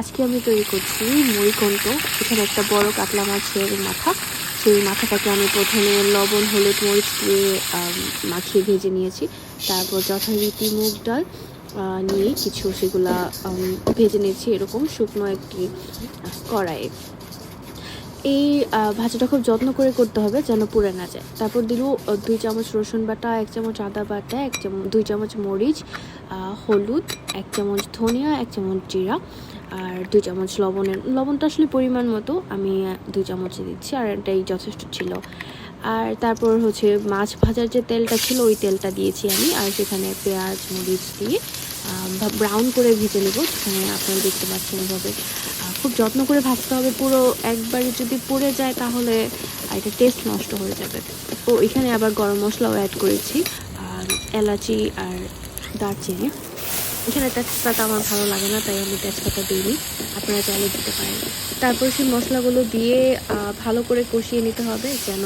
আজকে আমি তৈরি করছি মুড়িঘণ্ট এখানে একটা বড় কাতলা মাছের মাথা। সেই মাথাটাকে আমি প্রথমে লবণ, হলুদ মরিচ দিয়ে মাখিয়ে ভেজে নিয়েছি। তারপর যথারীতি মুগ ডাল নিয়ে কিছু সেগুলা ভেজে নিয়েছি এরকম শুকনো একটি কড়াইয়ে। এই ভাজাটা খুব যত্ন করে করতে হবে যেন পুড়ে না যায়। তারপর দিল দুই চামচ রসুন বাটা, এক চামচ আদা বাটা, এক চামচ, দুই চামচ মরিচ হলুদ, এক চামচ ধনিয়া, এক চামচ জিরা আর দুই চামচ লবণের। লবণটা আসলে পরিমাণ মতো আমি দুই চামচ দিচ্ছি আর এটাই যথেষ্ট ছিল। আর তারপর হচ্ছে মাছ ভাজার যে তেলটা ছিল, ওই তেলটা দিয়েছি আমি আর সেখানে পেঁয়াজ, মরিচ দিয়ে ব্রাউন করে ভেজে নেব। সেখানে আপনারা দেখতে পাচ্ছেন এভাবে খুব যত্ন করে ভাজতে হবে। পুরো একবারে যদি পুড়ে যায় তাহলে এটা টেস্ট নষ্ট হয়ে যাবে। ও, এখানে আবার গরম মশলাও অ্যাড করেছি, আর এলাচি আর দারচিনি। এখানে তেজপাতা আমার ভালো লাগে না, তাই আমি তেজপাতা দিইনি। আপনারা চাইলে দিতে পারেন। তারপর সেই মশলাগুলো দিয়ে ভালো করে কষিয়ে নিতে হবে যেন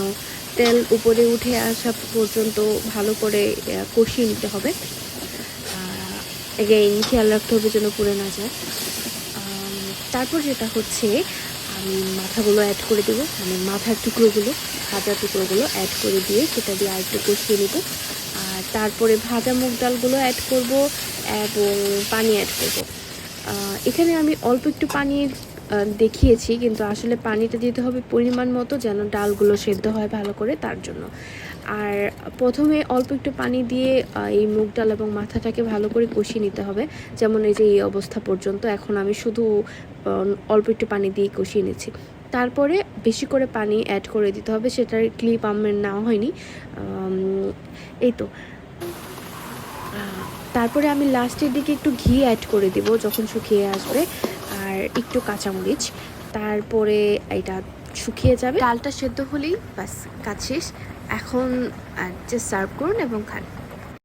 তেল উপরে উঠে আসা পর্যন্ত ভালো করে কষিয়ে নিতে হবে। এগেইন খেয়াল রাখতে হবে যেন পুড়ে না যায়। তারপর যেটা হচ্ছে, আমি মাথাগুলো অ্যাড করে দেবো। মানে মাথার টুকরোগুলো, ভাজা টুকরোগুলো অ্যাড করে দিয়ে সেটা দিয়ে আরেকটু কষিয়ে নেব। আর তারপরে ভাজা মুগ ডালগুলো অ্যাড করব এবং পানি অ্যাড করব। এখানে আমি অল্প একটু পানি দেখিয়েছি, কিন্তু আসলে পানিটা দিতে হবে পরিমাণ মতো যেন ডালগুলো সেদ্ধ হয় ভালো করে তার জন্য। আর প্রথমে অল্প একটু পানি দিয়ে এই মুগ ডাল এবং মাথাটাকে ভালো করে কষিয়ে নিতে হবে। যেমন এই যে এই অবস্থা পর্যন্ত, এখন আমি শুধু অল্প একটু পানি দিয়ে কষিয়ে নিচ্ছি। তারপরে বেশি করে পানি অ্যাড করে দিতে হবে, সেটার ক্লিপ আমার নেওয়া হয়নি। এই তো। তারপরে আমি লাস্টের দিকে একটু ঘি অ্যাড করে দিব যখন শুকিয়ে আসবে। আর একটু কাঁচামরিচ। তারপরে এটা শুকিয়ে যাবে। ডালটা সেদ্ধ হলেই ব্যাস, কাজ শেষ। এখন জাস্ট সার্ভ করুন এবং খান।